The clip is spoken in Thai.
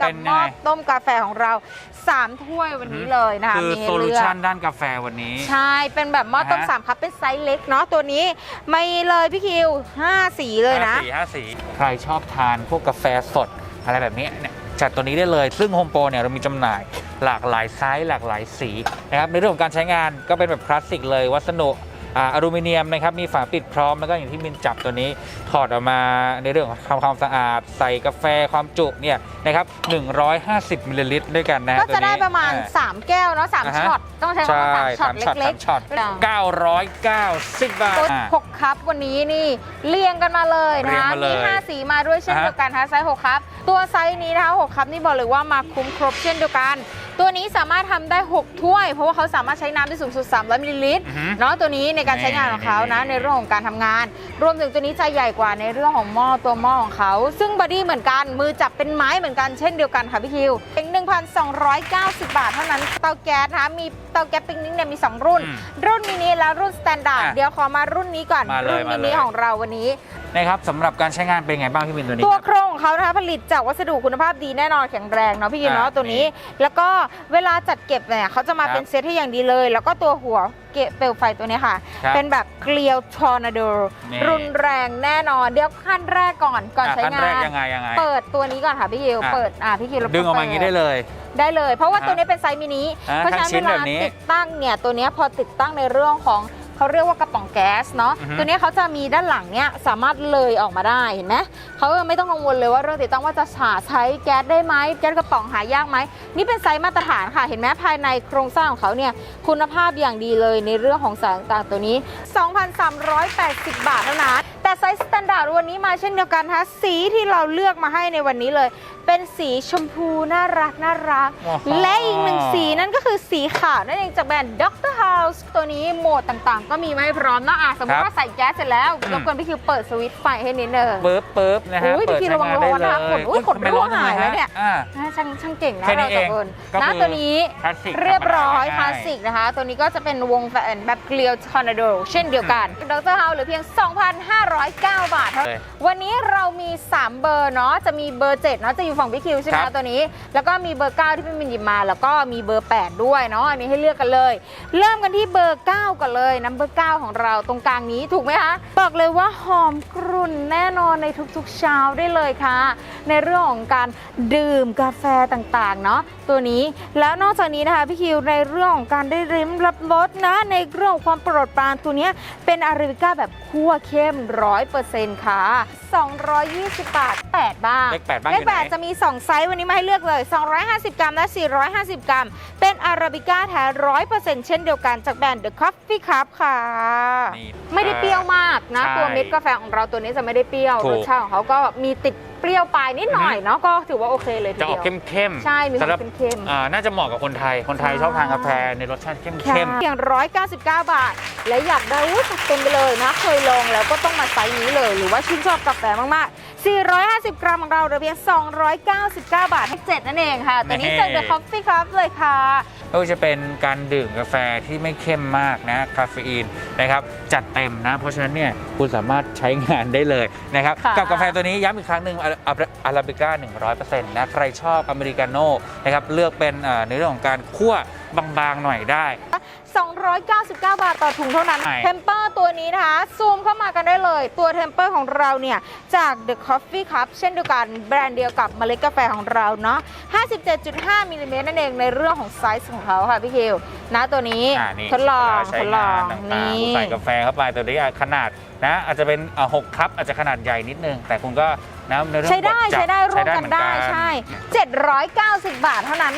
กับเป็นหยังม้อไงต้มกาแฟของเรา 3 ถ้วยวันนี้เลยนะคะคือมีให้โซลูเลือกชันด้านกาแฟวันนี้ ใช่ เป็นแบบหม้อต้มนะฮะ สามคัพเป็นไซส์เล็กเนาะตัวนี้ไม่เลยพี่คิว 5 สีเลยนะ ห้าสีห้าสีใครชอบทานพวกกาแฟสดอะไรแบบนี้เนี่ยจัดตัวนี้ได้เลย ซึ่งโฮมโปรเนี่ยเรามีจำหน่ายหลากหลายไซส์หลากหลายสีนะครับในเรื่องของการใช้งานก็เป็นแบบคลาสสิกเลยวัสดุ อ่าอลูมิเนียมนะครับมีฝาปิดพร้อมแล้วก็อย่างที่มินจับตัวนี้ถอดออกมาในเรื่องของทำความสะอาด ใส่กาแฟความจุเนี่ยนะครับ150มิลลิลิตรด้วยกันนะก็ตัวจะได้นี้ประมาณอ่3แก้วเนาะสามอ่าฮะช็อตต้องใช้คำใช่ว่าสามช็อตสามช็อตเล็กสามช็อต990 บาทตัวอะหกคัพวันนี้นี่เรียงกันมาเลยนะเรียงคะมาเลยมีห้าสีมาด้วยเช่นอ่าฮะเดียวกันนะคะไซส์หกคัพตัวไซส์นี้นะคะหกคัพนี่บอกเลยว่ามาคุ้มครบเช่นเดียวกัน ตัวนี้สามารถทำได้ 6 ถ้วย เพราะว่าเขาสามารถใช้น้ำได้สูงสุด 300มิลลิลิตรอือฮึเนาะตัวนี้ในการใช้งานของเขานะนี่ในเรื่องของการทำงาน รวมถึงตัวนี้จะใหญ่กว่าในเรื่องของหม้อตัวหม้อของเขา ซึ่งบอดี้เหมือนกัน มือจับเป็นไม้เหมือนกันเช่นเดียวกันค่ะพี่คิวเป็น1,290 บาทเท่านั้น เตาแก๊สนะคะมีเตาแก๊สปิกนิกเนี่ยมี 2 รุ่น อืมรุ่นมินิและรุ่นสแตนดาร์ดอะเดี๋ยวขอมารุ่นนี้ก่อนมาเลยรุ่นมามิเลนิย ของเราวันนี้ นะครับสำหรับการใช้งานเป็นไงบ้างพี่มินตัวนี้ตัวครับ โครงของ เขานะคะผลิตจากวัสดุคุณภาพดีแน่นอนแข็งแรงเนาะพี่ยินอะเนาะตัวนี้ แล้วก็เวลาจัดเก็บเนี่ยเขาจะมาครับเป็นเซตที่อย่างดีเลย แล้วก็ตัวหัวเกะเปลวไฟตัวเนี้ยค่ะ ครับเป็นแบบเกลียวทอร์นาโดนี่ รุนแรงแน่นอน เดี๋ยวขั้นแรกก่อนก่อนอะใช้ขั้นงาแรกนยังไงยังไง เปิดตัวนี้ก่อนค่ะพี่ยิวอะ เปิดอะพี่ยิวรบกวนดึงออกมาอย่างนี้ได้เลย ได้เลย เพราะว่าอะตัวนี้เป็นไซส์มินิอะเพราะฉะนั้นทั้งชิ้เวนลาแบบนี้ ติดตั้งเนี่ยตัวเนี้ยพอติดตั้งในเรื่องของ เขาเรียกว่ากระป๋องแก๊สเนาะ อือฮึ ตัวเนี้ยเขาจะมีด้านหลังเนี่ยสามารถเลยออกมาได้เห็นไหมเขาไม่ต้องกังวลเลยว่าเรื่องติดตั้งว่าจะหาใช้แก๊สได้ไหมแก๊สกระป๋องหายากไหมนี่เป็นไซส์มาตรฐานค่ะ เห็นไหมภายในโครงสร้างของเขาเนี่ยคุณภาพอย่างดีเลยในเรื่องของสารต่างๆตัวนี้ 2,380 บาทเท่านั้น แต่ไซส์สแตนดาร์ดวันนี้มาเช่นเดียวกันนะคะสีที่เราเลือกมาให้ในวันนี้เลย เป็นสีชมพูน่ารักน่ารัก ว้าว และอีกหนึ่งสีนั่นก็คือสีขาวนั่นเองจากแบรนด์ Dr. House ตัวนี้โหมดต่างๆ ก็มีมาให้พร้อมนะอะสมมครัติบว่าใส่แก๊สเสร็จแล้วอืม รบกวนพี่คิวเปิดสวิตช์ไฟให้นิดนึงปึ๊บปึ๊บนะฮะ อุ้ยเปิดพี่ใช้ระวังงานได้ร้อนเลนะยขนอุ้ยขนทำไมร่วงหายจัแล้วเนี่ย อ่าอ่าช่างช่างเก่งนะแค่นี้เราสองคนเองก็นะคือตัวนี้คลาสสิกเรียบร้อยธรรมดาคลาสสิกนะคะ ตัวนี้ก็จะเป็นวงแหวนแบบเกลียวทอร์นาโดเช่นเดียวกัน Dr. House เหลือเพียง2,509 บาทเท่านั้นเลยวันนี้เรามี 3 เบอร์เนาะจะมีเบอร์ 7 เนาะจะอยู่ฝั่งพี่คิวใช่ไหมครัคะบตัวนี้ แล้วก็มีเบอร์ 9 ที่พี่มินหยิบมา แล้วก็มีเบอร์ 8 ด้วยเนาะอันนี้ให้เลือกกันเลย เริ่มกันที่เบอร์ 9ก่อนเลยนัมเบอร์ 9 ของเราตรงกลางนี้ถูกไหมคะบอกเลยว่าหอมกรุ่นแน่นอนในทุกๆเช้าได้เลยค่ะ ในเรื่องของการดื่มกาแฟต่างๆเนาะตัวนี้แล้วนอกจากนี้นะคะพี่คิวในเรื่องของการได้ริมรับรสนะในเรื่องของความโปรดปรานตัวเนี้ยเป็นอาราบิก้าแบบคั่วเข้มร้อยเปอร์เซ็นต์ค่ะ 220 บาท 8 บ้างเลขแปดบ้างเลอขยู่ไหนแปดจะมี 2 ไซส์วันนี้มาให้เลือกเลย 250 กรัมและ 450 กรัม เป็นอาราบิก้าแท้ร้อยเปอร์เซ็นต์เช่นเดียวกันจากแบรนด์ The Coffee Cup ค่ะ นี่ ไม่ได้เปรี้ยวมากนะ ใช่ตัวเม็ดกาแฟของเราตัวนี้จะไม่ได้เปรี้ยวถูรกสชาติของเขาก็มีติด เปรี้ยวปลายนิดหน่อยอือฮึเนาะก็ถือว่าโอเคเลยทีจะอเดีอกยว เข้มเข้มๆใช่มีความสำหรับเค็มๆอ่าน่าจะเหมาะกับคนไทย คนไทยใช่ ชอบทานกาแฟในรสชาติเข้มแค่เข้มเพียง 199 บาท และอยากได้อุ้ยจัดเต็มไปเลยนะ เคยลองแล้วก็ต้องมาไซส์นี้เลย หรือว่าชื่นชอบกาแฟมาก ๆ 450 กรัมของเราเหลือเพียง 299 บาทให้เจ็ดนั่นเองค่ะ ตัวนี้จาก The Coffee Cup เลยค่ะ ไม่ว่าจะเป็นการดื่มกาแฟที่ไม่เข้มมากนะคาเฟอีนนะครับจัดเต็มนะเพราะฉะนั้นเนี่ยคุณสามารถใช้งานได้เลยนะครับค่ะ กับกาแฟตัวนี้ย้ำอีกครั้งหนึ่งอาราบิก้า100%นะใครชอบอเมริกาโน่นะครับเลือกเป็นเอ่อในเรื่องของการคั่ว บางๆหน่อยได้ 299 บาทต่อถุงเท่านั้นใช่ เทมเปอร์ตัวนี้นะคะ ซูมเข้ามากันได้เลย ตัวเทมเปอร์ของเราเนี่ย จาก The Coffee Cup เช่นเดียวกันแบรนด์เดียวกับเมล็ดกาแฟของเราเนาะ57.5มิลลิเมตรนั่นเองในเรื่องของไซส์ของเขาค่ะพี่คิวนะตัวนี้อ่านี่ทดลองเวาใช้ทดลองงานต่างนี่ๆคุณใส่กาแฟเข้าไปตัวนี้อะขนาดนะอาจจะเป็นอะหกคัพอาจจะขนาดใหญ่นิดนึง แต่คุณก็นะในเรื่องใช้ได้บดจับใช้ได้ร่วมกันเหมือได้ใช่ 790 บาทเท่านั้น